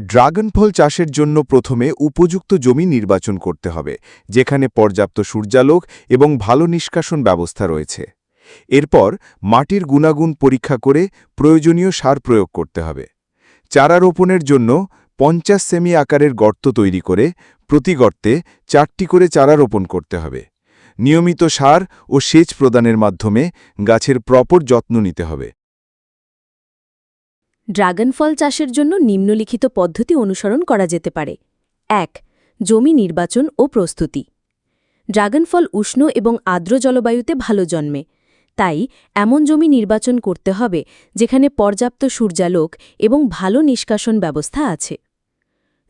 Dragon ফল চাষের জন্য প্রথমে উপযুক্ত জমি নির্বাচন করতে হবে, যেখানে পর্যাপ্ত সূর্যালোক এবং ভালো নিষ্কাশন ব্যবস্থা রয়েছে। এরপর মাটির গুণাগুণ পরীক্ষা করে প্রয়োজনীয় সার প্রয়োগ করতে হবে। চারা রোপণের জন্য পঞ্চাশ সেমি আকারের গর্ত তৈরি করে প্রতি গর্তে চারটি করে চারা রোপণ করতে হবে। নিয়মিত সার ও সেচ প্রদানের মাধ্যমে গাছের প্রপর যত্ন নিতে হবে। ড্রাগন ফল চাষের জন্য নিম্নলিখিত পদ্ধতি অনুসরণ করা যেতে পারে। এক, জমি নির্বাচন ও প্রস্তুতি। ড্রাগন ফল উষ্ণ এবং আর্দ্র জলবায়ুতে ভালো জন্মে। তাই এমন জমি নির্বাচন করতে হবে যেখানে পর্যাপ্ত সূর্যালোক এবং ভালো নিষ্কাশন ব্যবস্থা আছে।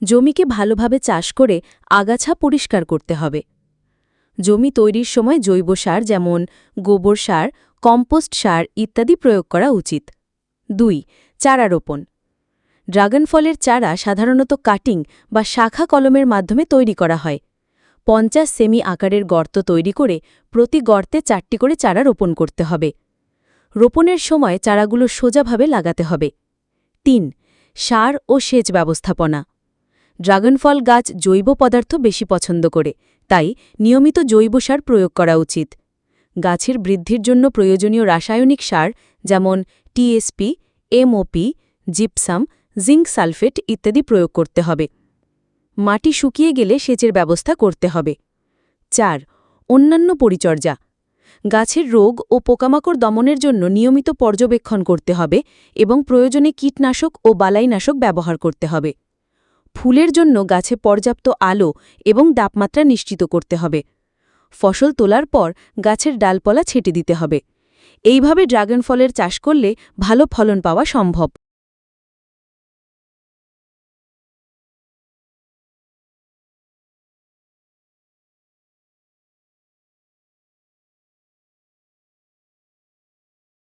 জমিকে ভালোভাবে চাষ করে আগাছা পরিষ্কার করতে হবে। জমি তৈরির সময় জৈব সার যেমন গোবর সার, কম্পোস্ট সার ইত্যাদি প্রয়োগ করা উচিত। দুই চারা রোপণ ড্রাগন ফলের চারা সাধারণত কাটিং বা শাখা কলমের মাধ্যমে তৈরি করা হয়। পঞ্চাশ সেমি আকারের গর্ত তৈরি করে প্রতি গর্তে চারটি করে চারা রোপণ করতে হবে। রোপণের সময় চারাগুলো সোজাভাবে লাগাতে হবে। তিন, সার ও সেচ ব্যবস্থাপনা। ড্রাগন ফল গাছ জৈব পদার্থ বেশি পছন্দ করে, তাই নিয়মিত জৈব সার প্রয়োগ করা উচিত। গাছের বৃদ্ধির জন্য প্রয়োজনীয় রাসায়নিক সার যেমন TSP MOP gypsum, zinc sulphate ইত্যাদি প্রয়োগ করতে হবে। মাটি শুকিয়ে গেলে সেচের ব্যবস্থা করতে হবে। চার, অন্যান্য পরিচর্যা। গাছের রোগ ও পোকামাকড় দমনের জন্য নিয়মিত পর্যবেক্ষণ করতে হবে এবং প্রয়োজনে কীটনাশক ও বালাইনাশক ব্যবহার করতে হবে। ফুলের জন্য গাছে পর্যাপ্ত আলো এবং তাপমাত্রা নিশ্চিত করতে হবে। ফসল তোলার পর গাছের ডালপলা ছেটে দিতে হবে। এইভাবে ড্রাগন ফলের চাষ করলে ভালো ফলন পাওয়া সম্ভব।